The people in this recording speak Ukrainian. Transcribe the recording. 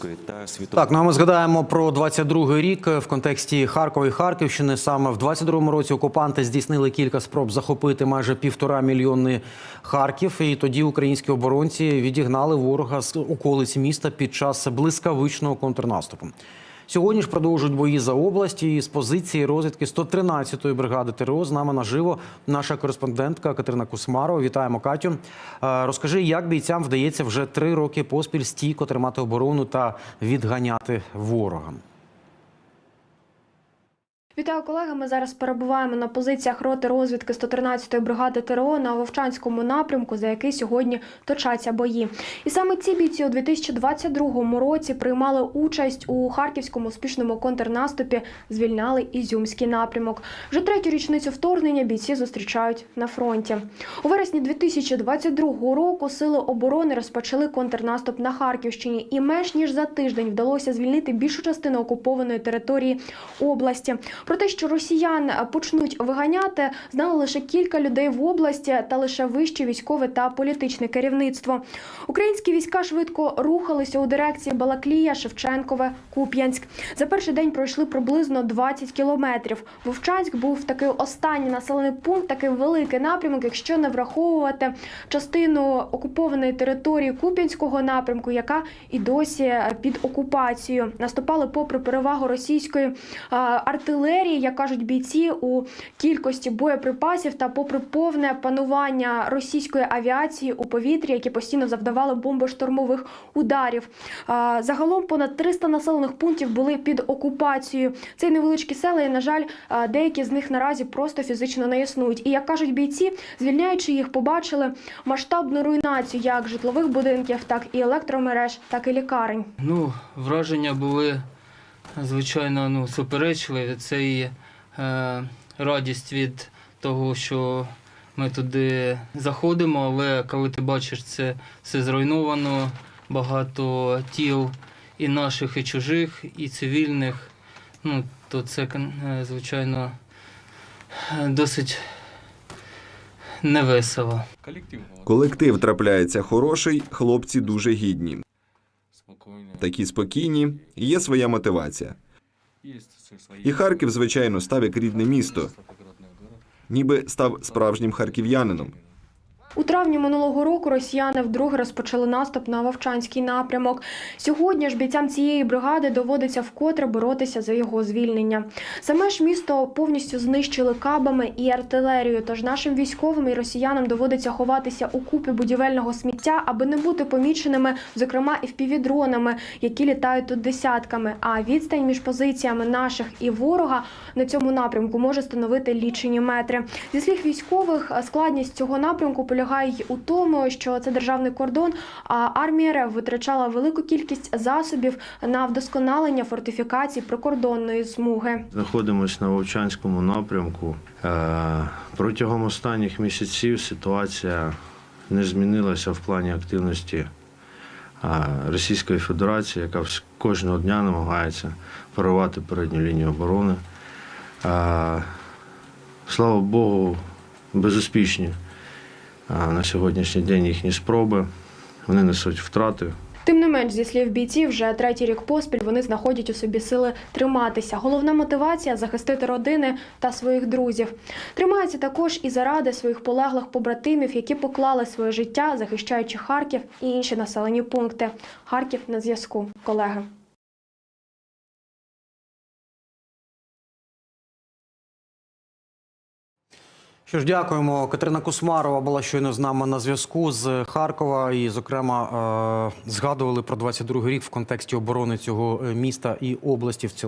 української та світової. Так, ну а ми згадаємо про 22-й рік в контексті Харкова і Харківщини. Саме в 22-му році окупанти здійснили кілька спроб захопити майже півтора мільйони Харків. І тоді українські оборонці відігнали ворога з околиць міста під час блискавичного контрнаступу. Сьогодні ж продовжують бої за область і з позиції розвідки 113-ї бригади ТРО з нами наживо наша кореспондентка Катерина Кусмарова. Вітаємо Катю. Е, Розкажи, як бійцям вдається вже три роки поспіль стійко тримати оборону та відганяти ворога. Вітаю колеги. Ми зараз перебуваємо на позиціях роти розвідки 113-ї бригади ТРО на Вовчанському напрямку, за який сьогодні точаться бої. І саме ці бійці у 2022 році приймали участь у харківському успішному контрнаступі, звільняли Ізюмський напрямок. Вже третю річницю вторгнення бійці зустрічають на фронті. У вересні 2022 року сили оборони розпочали контрнаступ на Харківщині, і менш ніж за тиждень вдалося звільнити більшу частину окупованої території області. Про те, що росіян почнуть виганяти, знали лише кілька людей в області та лише вище військове та політичне керівництво. Українські війська швидко рухалися у дирекції Балаклія, Шевченкове, Куп'янськ. За перший день пройшли приблизно 20 кілометрів. Вовчанськ був такий останній населений пункт, такий великий напрямок, якщо не враховувати частину окупованої території Куп'янського напрямку, яка і досі під окупацією. Наступали попри перевагу російської е, артилерії, як кажуть бійці, у кількості боєприпасів та попри повне панування російської авіації у повітрі, які постійно завдавали бомбоштурмових ударів. Загалом понад 300 населених пунктів були під окупацією. Це невеличкі села, і на жаль, деякі з них наразі просто фізично не існують. І як кажуть бійці, звільняючи їх, побачили масштабну руйнацію як житлових будинків, так і електромереж, так і лікарень. Ну, враження були, звичайно, ну, суперечливі. Це і е, радість від того, що ми туди заходимо, але коли ти бачиш це все зруйновано, багато тіл і наших, і чужих, і цивільних, ну, то це, е, звичайно, досить невесело. Колектив Колектив трапляється хороший, хлопці дуже гідні. Такі спокійні, є своя мотивація. І Харків, звичайно, став як рідне місто, ніби став справжнім харків'янином. У травні минулого року росіяни вдруге розпочали наступ на Вовчанський напрямок. Сьогодні ж бійцям цієї бригади доводиться вкотре боротися за його звільнення. Саме ж місто повністю знищили кабами і артилерією. Тож нашим військовим і росіянам доводиться ховатися у купі будівельного сміття, аби не бути поміченими, зокрема і впівдронами, які літають тут десятками. А відстань між позиціями наших і ворога на цьому напрямку може становити лічені метри. Зі слів військових, складність цього напрямку полягає у тому, що це державний кордон, а армія РФ витрачала велику кількість засобів на вдосконалення фортифікацій прикордонної смуги. Знаходимося на Вовчанському напрямку. Е, Протягом останніх місяців ситуація не змінилася в плані активності е, Російської Федерації, яка кожного дня намагається порвати передню лінію оборони. Е, Слава Богу, безуспішні е, на сьогоднішній день їхні спроби. Вони несуть втрати. Тим не менш, зі слів бійців, вже третій рік поспіль вони знаходять у собі сили триматися. Головна мотивація захистити родини та своїх друзів. Тримаються також і заради своїх полеглих побратимів, які поклали своє життя, захищаючи Харків і інші населені пункти. Харків на зв'язку, колеги. Що ж, дякуємо. Катерина Кусмарова була щойно з нами на зв'язку з Харкова. І, зокрема, е, згадували про 22-й рік в контексті оборони цього е, міста і області в цілому.